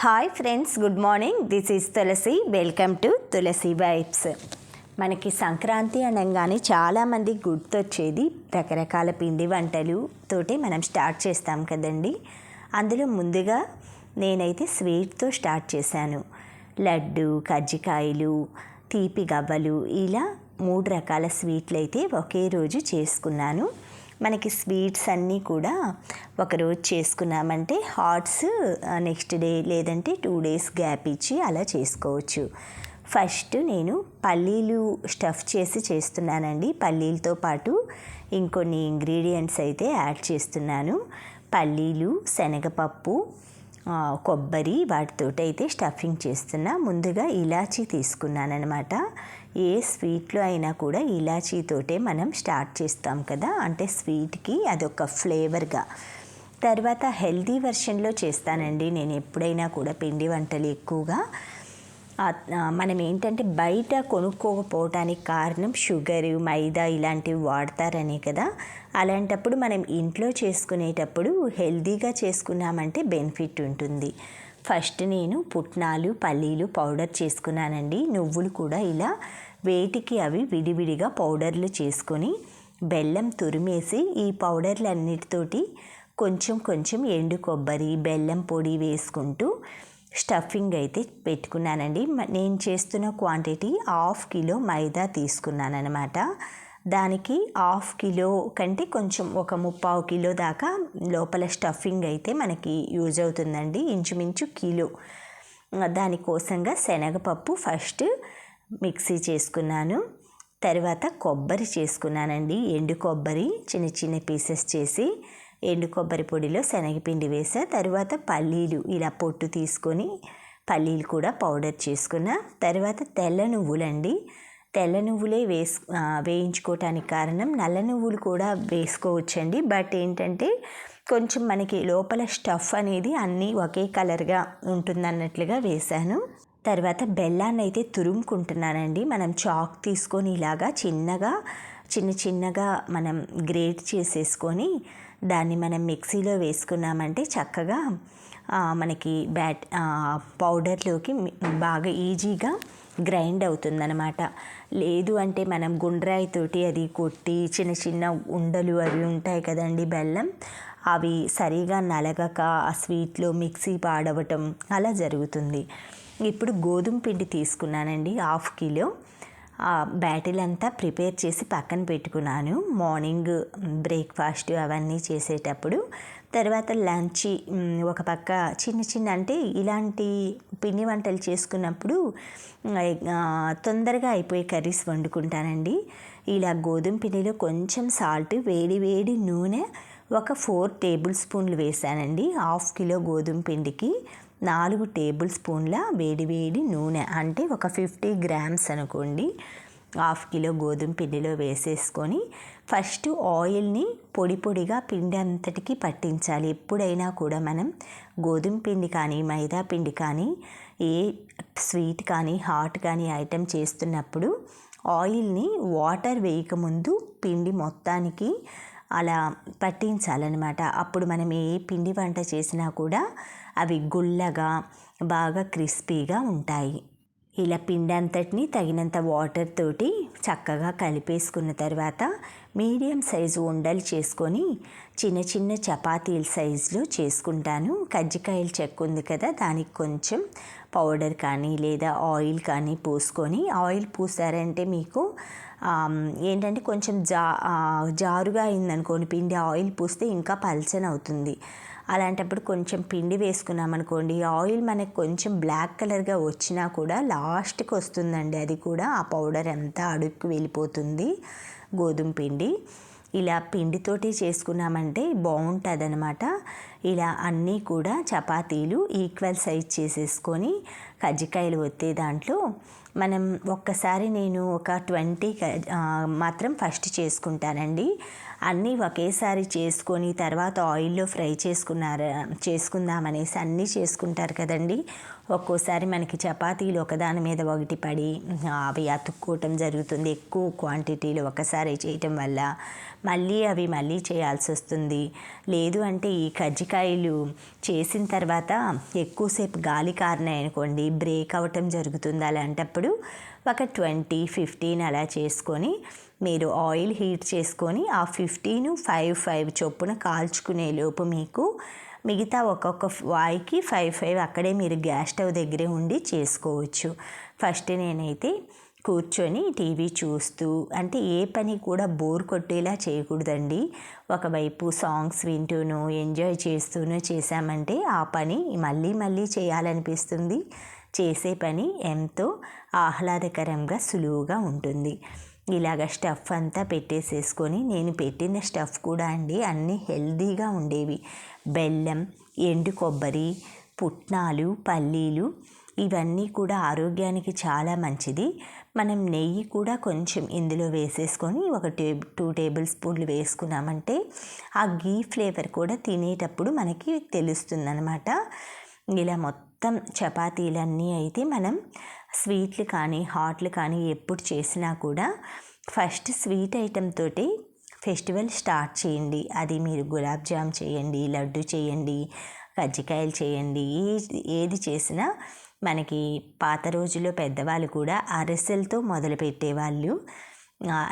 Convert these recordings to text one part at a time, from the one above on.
Hi friends good morning. This is Tulasi welcome to Tulasi vibes మనకి సంక్రాంతి అనగానే చాలామంది గుర్తొచ్చేది రకరకాల పిండి వంటలు తోటి మనం స్టార్ట్ చేస్తాం కదండి. అందులో ముందుగా నేనైతే స్వీట్తో స్టార్ట్ చేశాను. లడ్డు కజ్జికాయలు తీపి గవ్వలు ఇలా మూడు రకాల స్వీట్లు అయితే ఒకే రోజు చేసుకున్నాను. మనకి స్వీట్స్ అన్నీ కూడా ఒకరోజు చేసుకున్నామంటే హాట్స్ నెక్స్ట్ డే లేదంటే టూ డేస్ గ్యాప్ ఇచ్చి అలా చేసుకోవచ్చు. ఫస్ట్ నేను పల్లీలు స్టఫ్ చేసి చేస్తున్నానండి. పల్లీలతో పాటు ఇంకొన్ని ఇంగ్రీడియంట్స్ అయితే యాడ్ చేస్తున్నాను. పల్లీలు శనగపప్పు కొబ్బరి వాటితోటి అయితే స్టఫింగ్ చేస్తున్నా. ముందుగా ఇలాచీ తీసుకున్నాను అనమాట ఏ స్వీట్లో అయినా కూడా ఇలాచీతోటే మనం స్టార్ట్ చేస్తాం కదా. అంటే స్వీట్కి అదొక ఫ్లేవర్గా. తర్వాత హెల్దీ వెర్షన్లో చేస్తానండి. నేను ఎప్పుడైనా కూడా పిండి వంటలు ఎక్కువగా. మనం ఏంటంటే బయట కొనుక్కోకపోవటానికి కారణం షుగర్ మైదా ఇలాంటివి వాడతారనే కదా. అలాంటప్పుడు మనం ఇంట్లో చేసుకునేటప్పుడు హెల్దీగా చేసుకున్నామంటే బెనిఫిట్ ఉంటుంది. ఫస్ట్ నేను పుట్నాలు పల్లీలు పౌడర్ చేసుకున్నానండి. నువ్వులు కూడా ఇలా వేటికి అవి విడివిడిగా పౌడర్లు చేసుకొని బెల్లం తురిమేసి ఈ పౌడర్లన్నిటితోటి కొంచెం కొంచెం ఎండు కొబ్బరి బెల్లం పొడి వేసుకుంటూ స్టఫింగ్ అయితే పెట్టుకున్నానండి. నేను చేస్తున్న క్వాంటిటీ హాఫ్ కిలో మైదా తీసుకున్నాను దానికి హాఫ్ కిలో కంటే కొంచెం ఒక ముప్పావు కిలో దాకా లోపల స్టఫింగ్ అయితే మనకి యూజ్ అవుతుందండి. ఇంచుమించు కిలో. దానికోసంగా శనగపప్పు ఫస్ట్ మిక్సీ చేసుకున్నాను. తర్వాత కొబ్బరి చేసుకున్నానండి. ఎండు కొబ్బరి చిన్న చిన్న పీసెస్ చేసి ఎండు కొబ్బరి పొడిలో శనగపిండి వేసా. తర్వాత పల్లీలు ఇలా పొట్టు తీసుకొని పల్లీలు కూడా పౌడర్ చేసుకున్న. తర్వాత తెల్ల నువ్వులండి. తెల్ల నువ్వులే వేసు వేయించుకోవటానికి కారణం నల్ల నువ్వులు కూడా వేసుకోవచ్చండి. బట్ ఏంటంటే కొంచెం మనకి లోపల స్టఫ్ అనేది అన్నీ ఒకే కలర్గా ఉంటుందన్నట్లుగా వేశాను తర్వాత బెల్లాన్ని అయితే తురుముకుంటున్నానండి. మనం చాక్ తీసుకొని ఇలాగా చిన్నగా చిన్న చిన్నగా మనం గ్రేట్ చేసేసుకొని దాన్ని మనం మిక్సీలో వేసుకున్నామంటే చక్కగా మనకి బ్యాట్ పౌడర్లోకి బాగా ఈజీగా గ్రైండ్ అవుతుందన్నమాట. లేదు అంటే మనం గుండ్రాయితోటి అది కొట్టి చిన్న చిన్న ఉండలు అవి ఉంటాయి కదండి బెల్లం అవి సరిగా నలగక ఆ స్వీట్లో మిక్సీ పాడవటం అలా జరుగుతుంది. ఇప్పుడు గోధుమ పిండి తీసుకున్నానండి హాఫ్ కిలో. ఆ బ్యాటిల్ అంతా ప్రిపేర్ చేసి పక్కన పెట్టుకున్నాను. మార్నింగ్ బ్రేక్ఫాస్ట్ అవన్నీ చేసేటప్పుడు. తర్వాత లంచ్ ఒక పక్క చిన్న చిన్న అంటే ఇలాంటి పిండి వంటలు చేసుకున్నప్పుడు తొందరగా అయిపోయే కర్రీస్ వండుకుంటానండి. ఇలా గోధుమ పిండిలో కొంచెం సాల్ట్ వేడి వేడి నూనె ఒక ఫోర్ టేబుల్ స్పూన్లు వేసానండి హాఫ్ కిలో గోధుమ పిండికి. నాలుగు టేబుల్ స్పూన్ల వేడివేడి నూనె అంటే ఒక ఫిఫ్టీ గ్రామ్స్ అనుకోండి. హాఫ్ కిలో గోధుమ పిండిలో వేసేసుకొని ఫస్ట్ ఆయిల్ని పొడి పొడిగా పిండి అంతటికి పట్టించాలి. ఎప్పుడైనా కూడా మనం గోధుమ పిండి కానీ మైదా పిండి కానీ ఏ స్వీట్ కానీ హాట్ కానీ ఐటెం చేస్తున్నప్పుడు ఆయిల్ని వాటర్ వేయకముందు పిండి మొత్తానికి అలా పట్టించాలన్నమాట. అప్పుడు మనం ఏ పిండి వంట చేసినా కూడా అవి గుల్లగా బాగా క్రిస్పీగా ఉంటాయి. ఇలా పిండి అంతటిని తగినంత వాటర్ తోటి చక్కగా కలిపేసుకున్న తర్వాత మీడియం సైజు ఉండలు చేసుకొని చిన్న చిన్న చపాతీల సైజులో చేసుకుంటాను. కజ్జికాయలు చెక్క ఉంది కదా దానికి కొంచెం పౌడర్ కానీ లేదా ఆయిల్ కానీ పోసుకొని ఆయిల్ పూసారంటే మీకు ఏంటంటే కొంచెం జా జారుగా అయిందనుకోని పిండి ఆయిల్ పూస్తే ఇంకా పల్చన అవుతుంది అలాంటప్పుడు కొంచెం పిండి వేసుకున్నాం అనుకోండి ఆయిల్ మనకు కొంచెం బ్లాక్ కలర్గా వచ్చినా కూడా లాస్ట్కి వస్తుందండి. అది కూడా ఆ పౌడర్ అంతా అడుక్కు వెళ్ళిపోతుంది. గోధుమ పిండి. ఇలా పిండితోటి చేసుకున్నామంటే బాగుంటుంది అనమాట ఇలా అన్నీ కూడా చపాతీలు ఈక్వల్ సైజ్ చేసేసుకొని కజ్జికాయలు ఒత్తే దాంట్లో మనం ఒక్కసారి నేను ఒక ట్వంటీ మాత్రం ఫస్ట్ చేసుకుంటానండి. అన్నీ ఒకేసారి చేసుకొని తర్వాత ఆయిల్లో ఫ్రై చేసుకున్నారు చేసుకుందామనేసి అన్నీ చేసుకుంటారు కదండి. ఒక్కోసారి మనకి చపాతీలు ఒకదాని మీద ఒకటి పడి అవి అతుక్కోవటం జరుగుతుంది. ఎక్కువ క్వాంటిటీలు ఒకసారి చేయటం వల్ల మళ్ళీ అవి మళ్ళీ చేయాల్సి వస్తుంది. లేదు అంటే ఈ కజ్జికాయలు చేసిన తర్వాత ఎక్కువసేపు గాలి కారినాయి అనుకోండి బ్రేక్ అవ్వటం జరుగుతుంది అలాంటప్పుడు ఒక ట్వంటీ ఫిఫ్టీన్ అలా చేసుకొని మీరు ఆయిల్ హీట్ చేసుకొని ఆ ఫిఫ్టీన్ ఫైవ్ ఫైవ్ చొప్పున కాల్చుకునే లోపు మీకు మిగతా ఒక్కొక్క వాయికి ఫైవ్ ఫైవ్ అక్కడే మీరు గ్యాస్ స్టవ్ దగ్గరే ఉండి చేసుకోవచ్చు. ఫస్ట్ నేనైతే కూర్చొని టీవీ చూస్తూ అంటే ఏ పని కూడా బోర్ కొట్టేలా చేయకూడదండి. ఒకవైపు సాంగ్స్ వింటూనూ ఎంజాయ్ చేస్తూనూ చేశామంటే ఆ పని మళ్ళీ మళ్ళీ చేయాలనిపిస్తుంది. చేసే పని ఎంతో ఆహ్లాదకరంగా సులువుగా ఉంటుంది. ఇలాగ స్టఫ్ అంతా పెట్టేసేసుకొని నేను పెట్టిన స్టఫ్ కూడా అండి అన్నీ హెల్దీగా ఉండేవి. బెల్లం ఎండు కొబ్బరి పుట్నాలు పల్లీలు ఇవన్నీ కూడా ఆరోగ్యానికి చాలా మంచిది. మనం నెయ్యి కూడా కొంచెం ఇందులో వేసేసుకొని ఒక టే టూ టేబుల్ స్పూన్లు వేసుకున్నామంటే ఆ గీ ఫ్లేవర్ కూడా తినేటప్పుడు మనకి తెలుస్తుంది అనమాట ఇలా మొత్తం చపాతీలన్నీ అయితే మనం స్వీట్లు కానీ హాట్లు కానీ ఎప్పుడు చేసినా కూడా ఫస్ట్ స్వీట్ ఐటెం తోటి ఫెస్టివల్ స్టార్ట్ చేయండి. అది మీరు గులాబ్ జామ్ చేయండి లడ్డు చేయండి కజ్జికాయలు చేయండి ఏది ఏది చేసినా మనకి పాత రోజుల్లో పెద్దవాళ్ళు కూడా అరిసెలతో మొదలుపెట్టేవాళ్ళు.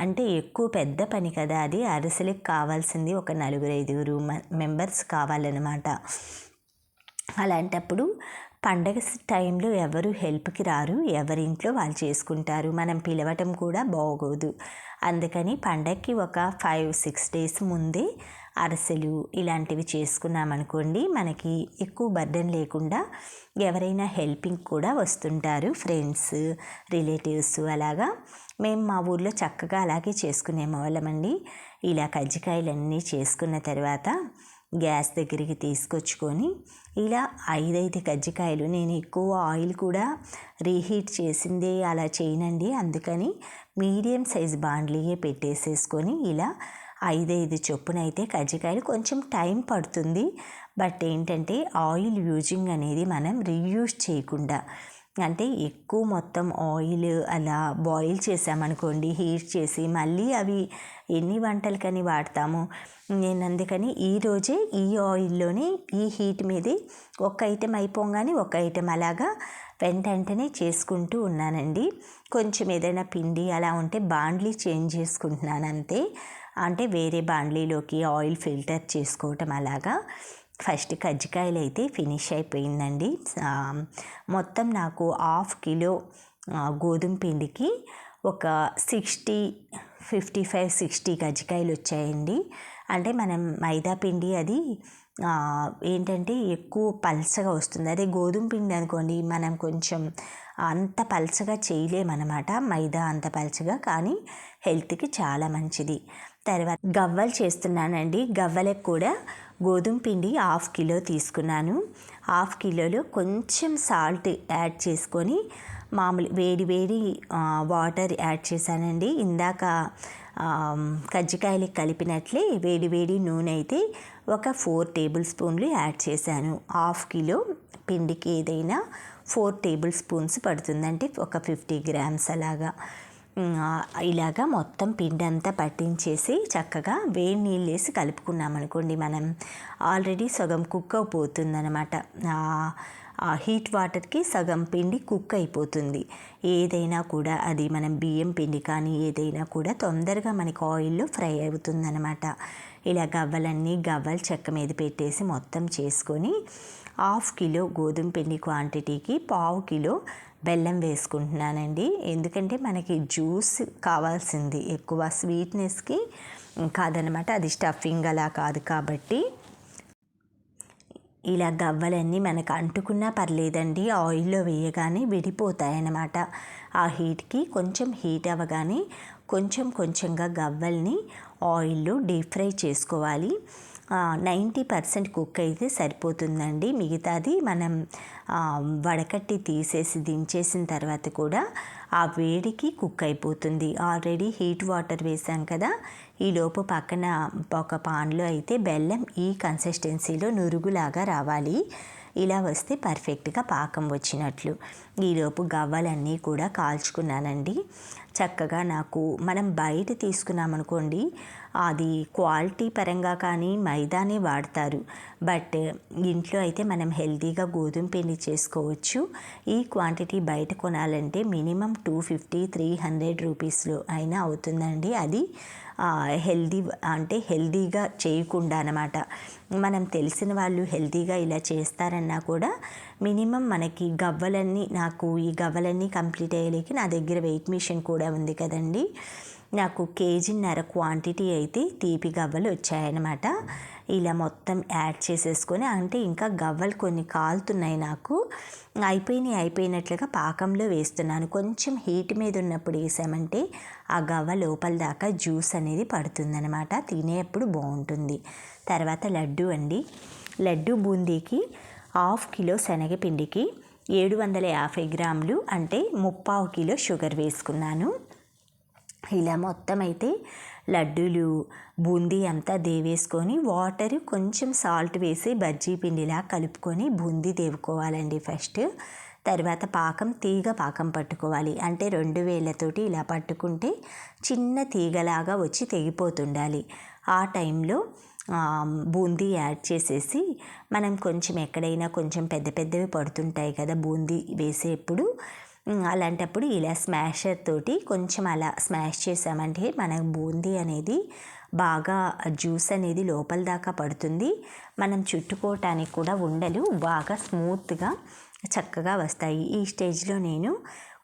అంటే ఎక్కువ పెద్ద పని కదా అది. అరిసెలకు కావాల్సింది ఒక నలుగురు ఐదుగురు మెంబర్స్ కావాలన్నమాట. అలాంటప్పుడు పండగ టైంలో ఎవరు హెల్ప్కి రారు ఎవరింట్లో వాళ్ళు చేసుకుంటారు. మనం పిలవటం కూడా బాగోదు. అందుకని పండగకి ఒక ఫైవ్ సిక్స్ డేస్ ముందే అరిసెలు ఇలాంటివి చేసుకున్నామనుకోండి మనకి ఎక్కువ బర్డెన్ లేకుండా ఎవరైనా హెల్పింగ్ కూడా వస్తుంటారు. ఫ్రెండ్స్ రిలేటివ్స్ అలాగా. మేము మా ఊర్లో చక్కగా అలాగే చేసుకునే వాళ్ళమండి ఇలా కజ్జికాయలన్నీ చేసుకున్న తర్వాత గ్యాస్ దగ్గరికి తీసుకొచ్చుకొని ఇలా ఐదైదు కజ్జికాయలు నేను ఎక్కువ ఆయిల్ కూడా రీహీట్ చేసిందే అలా చేయనండి. అందుకని మీడియం సైజ్ బాండ్లీయే పెట్టేసేసుకొని ఇలా ఐదైదు చొప్పున అయితే కజ్జికాయలు కొంచెం టైం పడుతుంది. బట్ ఏంటంటే ఆయిల్ యూజింగ్ అనేది మనం రీయూజ్ చేయకుండా అంటే ఎక్కువ మొత్తం ఆయిల్ అలా బాయిల్ చేసామనుకోండి హీట్ చేసి మళ్ళీ అవి ఎన్ని వంటలకని వాడతాము? నేను అందుకని ఈరోజే ఈ ఆయిల్లోనే ఈ హీట్ మీదే ఒక ఐటెం అయిపోగానే ఒక ఐటెం అలాగా వెంటనే చేసుకుంటూ ఉన్నానండి. కొంచెం ఏదైనా పిండి అలా ఉంటే బాండ్లీ చేంజ్ చేసుకుంటున్నాను అంతే. అంటే వేరే బాండ్లీలోకి ఆయిల్ ఫిల్టర్ చేసుకోవటం అలాగా. ఫస్ట్ కజ్జికాయలు అయితే ఫినిష్ అయిపోయిందండి. మొత్తం నాకు హాఫ్ కిలో గోధుమ పిండికి ఒక సిక్స్టీ ఫిఫ్టీ ఫైవ్ సిక్స్టీ కజ్జికాయలు వచ్చాయండి. అంటే మనం మైదా పిండి అది ఏంటంటే ఎక్కువ పల్చగా వస్తుంది. అదే గోధుమ పిండి అనుకోండి మనం కొంచెం అంత పల్చగా చేయలేమన్నమాట. మైదా అంత పల్చగా కానీ హెల్త్కి చాలా మంచిది. తర్వాత గవ్వలు చేస్తున్నానండి. గవ్వలకు కూడా గోధుమ పిండి హాఫ్ కిలో తీసుకున్నాను. హాఫ్ కిలోలో కొంచెం సాల్ట్ యాడ్ చేసుకొని మామూలు వేడి వేడి వాటర్ యాడ్ చేశానండి. ఇందాక కజ్జికాయలకి కలిపినట్లే వేడి వేడి నూనె అయితే ఒక ఫోర్ టేబుల్ స్పూన్లు యాడ్ చేశాను. హాఫ్ కిలో పిండికి ఏదైనా ఫోర్ టేబుల్ స్పూన్స్ పడుతుందంటే ఒక ఫిఫ్టీ గ్రామ్స్ అలాగా. ఇలాగా మొత్తం పిండి అంతా పట్టించేసి చక్కగా వేడి నీళ్ళు వేసి కలుపుకున్నామనుకోండి మనం. ఆల్రెడీ సగం కుక్ అయిపోతుందనమాట హీట్ వాటర్కి సగం పిండి కుక్ అయిపోతుంది. ఏదైనా కూడా అది మనం బియ్యం పిండి కానీ ఏదైనా కూడా తొందరగా మనకి ఆయిల్లో ఫ్రై అవుతుందన్నమాట. ఇలా గవ్వలన్నీ గవ్వలు చెక్క మీద పెట్టేసి మొత్తం చేసుకొని హాఫ్ కిలో గోధుమ పిండి క్వాంటిటీకి పావు కిలో బెల్లం వేసుకుంటున్నానండి. ఎందుకంటే మనకి జ్యూస్ కావాల్సింది. ఎక్కువ స్వీట్నెస్కి కాదనమాట అది స్టఫింగ్ అలా కాదు కాబట్టి. ఇలా గవ్వలన్నీ మనకు అంటుకున్నా పర్లేదండి. ఆయిల్లో వేయగానే విడిపోతాయి అన్నమాట ఆ హీట్కి కొంచెం హీట్ అవ్వగానే కొంచెం కొంచెంగా గవ్వల్ని ఆయిల్లో డీప్ ఫ్రై చేసుకోవాలి. నైంటీ పర్సెంట్ కుక్ అయితే సరిపోతుందండి. మిగతాది మనం వడకట్టి తీసేసి దించేసిన తర్వాత కూడా ఆ వేడికి కుక్ అయిపోతుంది. ఆల్రెడీ హీట్ వాటర్ వేసాం కదా ఈ లోపు పక్కన ఒక పాన్లో అయితే బెల్లం ఈ కన్సిస్టెన్సీలో నురుగులాగా రావాలి. ఇలా వస్తే పర్ఫెక్ట్గా పాకం వచ్చినట్లు. ఈలోపు గవ్వలన్నీ కూడా కాల్చుకున్నానండి. చక్కగా నాకు మనం బయట తీసుకున్నామనుకోండి అది క్వాలిటీ పరంగా కానీ మైదానే వాడతారు. బట్ ఇంట్లో అయితే మనం హెల్తీగా గోధుమ పిండి చేసుకోవచ్చు. ఈ క్వాంటిటీ బయట కొనాలంటే minimum two fifty three hundred రూపీస్లో అయినా అవుతుందండి. అది హెల్దీ అంటే హెల్దీగా చేయకుండా అనమాట మనం తెలిసిన వాళ్ళు హెల్దీగా ఇలా చేస్తారన్నా కూడా మినిమం మనకి గవ్వలన్నీ నాకు ఈ గవ్వలన్నీ కంప్లీట్ అయ్యేలేకి నా దగ్గర వెయిట్ మిషన్ కూడా ఉంది కదండి. నాకు కేజీన్నర క్వాంటిటీ అయితే తీపి గవ్వలు వచ్చాయన్నమాట. ఇలా మొత్తం యాడ్ చేసేసుకొని అంటే ఇంకా గవ్వలు కొన్ని కాలుతున్నాయి నాకు. అయిపోయినాయి అయిపోయినట్లుగా పాకంలో వేస్తున్నాను. కొంచెం హీట్ మీద ఉన్నప్పుడు వేసామంటే ఆ గవ్వ లోపల దాకా జ్యూస్ అనేది పడుతుందనమాట తినేప్పుడు బాగుంటుంది. తర్వాత లడ్డు అండి. లడ్డు బూందీకి హాఫ్ కిలో శనగపిండికి ఏడు వందల యాభై గ్రాములు అంటే ముప్పావు కిలో షుగర్ వేసుకున్నాను. ఇలా మొత్తం అయితే లడ్డూలు బూందీ అంతా దేవేసుకొని వాటర్ కొంచెం సాల్ట్ వేసి బజ్జీ పిండిలా కలుపుకొని బూందీ దేవుకోవాలండి ఫస్ట్ తర్వాత పాకం తీగ పాకం పట్టుకోవాలి. అంటే రెండు వేళ్ళతోటి ఇలా పట్టుకుంటే చిన్న తీగలాగా వచ్చి తెగిపోతుండాలి. ఆ టైంలో బూందీ యాడ్ చేసేసి మనం కొంచెం ఎక్కడైనా కొంచెం పెద్ద పెద్దవి పడుతుంటాయి కదా బూందీ వేసేప్పుడు అలాంటప్పుడు ఇలా స్మాషర్ తోటి కొంచెం అలా స్మాష్ చేసామంటే మన బూందీ అనేది బాగా జ్యూస్ అనేది లోపల దాకా పడుతుంది. మనం చుట్టుకోవటానికి కూడా ఉండలు బాగా స్మూత్గా చక్కగా వస్తాయి. ఈ స్టేజ్లో నేను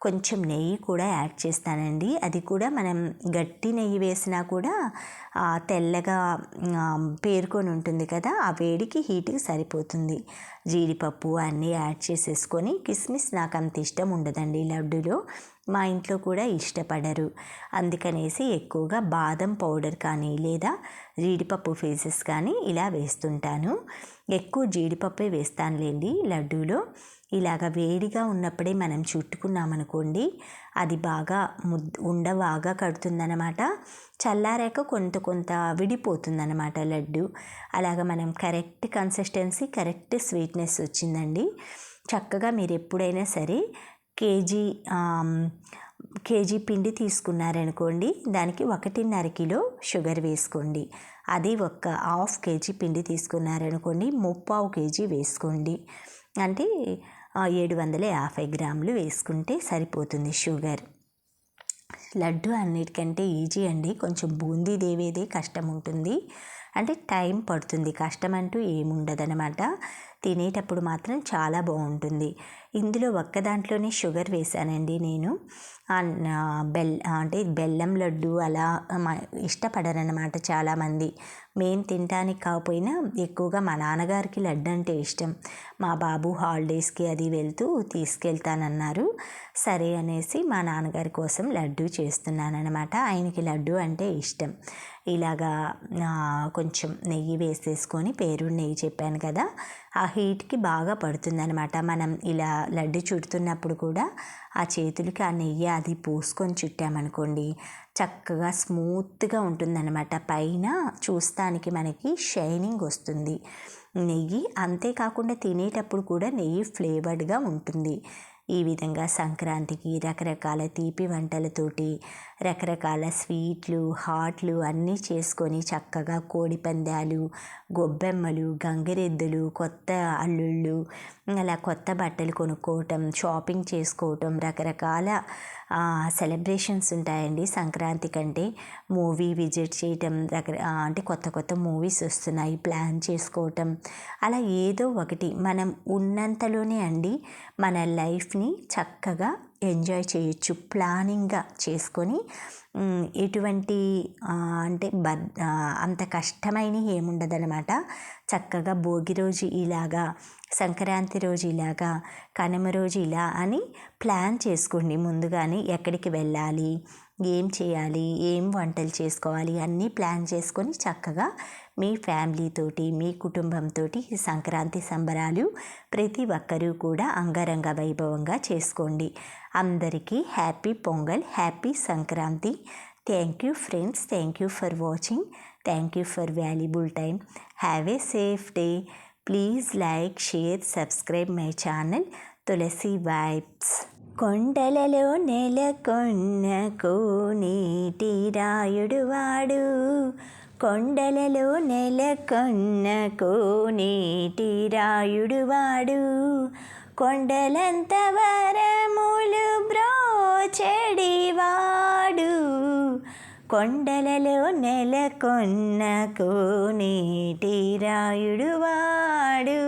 కొంచెం నెయ్యి కూడా యాడ్ చేస్తానండి. అది కూడా మనం గట్టి నెయ్యి వేసినా కూడా తెల్లగా పేరుకొని ఉంటుంది కదా ఆ వేడికి హీట్కి సరిపోతుంది. జీడిపప్పు అన్నీ యాడ్ చేసేసుకొని కిస్మిస్ నాకు అంత ఇష్టం ఉండదండి లడ్డూలో. మా ఇంట్లో కూడా ఇష్టపడరు. అందుకనేసి ఎక్కువగా బాదం పౌడర్ కానీ లేదా జీడిపప్పు ఫేసెస్ కానీ ఇలా వేస్తుంటాను. ఎక్కువ జీడిపప్పే వేస్తానులేండి లడ్డూలో. ఇలాగ వేడిగా ఉన్నప్పుడే మనం చుట్టుకున్నామనుకోండి అది బాగా ముద్ ఉండ బాగా కడుతుందనమాట చల్లారాక కొంత కొంత విడిపోతుందన్నమాట లడ్డు. అలాగ మనం కరెక్ట్ కన్సిస్టెన్సీ కరెక్ట్ స్వీట్నెస్ వచ్చిందండి. చక్కగా మీరు ఎప్పుడైనా సరే కేజీ కేజీ పిండి తీసుకున్నారనుకోండి దానికి ఒకటిన్నర కిలో షుగర్ వేసుకోండి. అది ఒక హాఫ్ కేజీ పిండి తీసుకున్నారనుకోండి ముప్పావు కేజీ వేసుకోండి. అంటే ఏడు వందల యాభై గ్రాములు వేసుకుంటే సరిపోతుంది షుగర్. లడ్డు అన్నిటికంటే ఈజీ అండి. కొంచెం బూందీ దేవేదే కష్టం ఉంటుంది అంటే టైం పడుతుంది. కష్టం అంటూ ఏముండదనమాట. తినేటప్పుడు మాత్రం చాలా బాగుంటుంది. ఇందులో ఒక్క దాంట్లోనే షుగర్ వేసానండి నేను. బెల్ అంటే బెల్లం లడ్డు అలా ఇష్టపడరనమాట ఇష్టపడరన్నమాట చాలామంది. మేము తినడానికి కాకపోయినా ఎక్కువగా మా నాన్నగారికి లడ్డు అంటే ఇష్టం. మా బాబు హాలిడేస్కి అది వెళ్తూ తీసుకెళ్తానన్నారు. సరే అనేసి మా నాన్నగారి కోసం లడ్డు చేస్తున్నానమాట ఆయనకి లడ్డు అంటే ఇష్టం. ఇలాగా కొంచెం నెయ్యి వేసేసుకొని పేరు నెయ్యి చెప్పాను కదా ఆ హీట్కి బాగా పడుతుందనమాట మనం ఇలా లడ్డు చుడుతున్నప్పుడు కూడా ఆ చేతులకి ఆ నెయ్యి అది పూసుకొని చుట్టామనుకోండి చక్కగా స్మూత్గా ఉంటుందన్నమాట. పైన చూస్తానికి మనకి షైనింగ్ వస్తుంది. నెయ్యి అంతేకాకుండా తినేటప్పుడు కూడా నెయ్యి ఫ్లేవర్డ్గా ఉంటుంది. ఈ విధంగా సంక్రాంతికి రకరకాల తీపి వంటలతోటి రకరకాల స్వీట్లు హాట్లు అన్నీ చేసుకొని చక్కగా కోడిపందాలు గొబ్బెమ్మలు గంగిరెద్దులు కొత్త అల్లుళ్ళు అలా కొత్త బట్టలు కొనుక్కోవటం షాపింగ్ చేసుకోవటం రకరకాల సెలబ్రేషన్స్ ఉంటాయండి సంక్రాంతి కంటే. మూవీ విజిట్ చేయటం రకర అంటే కొత్త కొత్త మూవీస్ వస్తున్నాయి ప్లాన్ చేసుకోవటం. అలా ఏదో ఒకటి మనం ఉన్నంతలోనే అండి మన లైఫ్ని చక్కగా ఎంజాయ్ చేయొచ్చు ప్లానింగ్గా చేసుకొని ఎటువంటి అంటే బద్ అంత కష్టమైన ఏముండదనమాట చక్కగా భోగి రోజు ఇలాగా సంక్రాంతి రోజు ఇలాగా కనుమ రోజు ఇలా అని ప్లాన్ చేసుకోండి. ముందుగానే ఎక్కడికి వెళ్ళాలి? ఏం చేయాలి? ఏం వంటలు చేసుకోవాలి? అన్నీ ప్లాన్ చేసుకొని చక్కగా మీ ఫ్యామిలీతోటి మీ కుటుంబంతో ఈ సంక్రాంతి సంబరాలు ప్రతి ఒక్కరూ కూడా అంగరంగ వైభవంగా చేసుకోండి. అందరికీ happy Pongal happy Sankranti. Thank you friends thank you for watching. Thank you for valuable time have a safe day. Please like share subscribe my channel Tulasi vibes కొండలలో నెలకొన్న కోనేటి రాయుడు వాడు. కొండలలో నెలకొన్న కోనేటి రాయుడు వాడు. కొండలంత వరములు బ్రోచెడివాడు కొండలలో నెలకొన్న కోనేటి రాయుడు వాడు.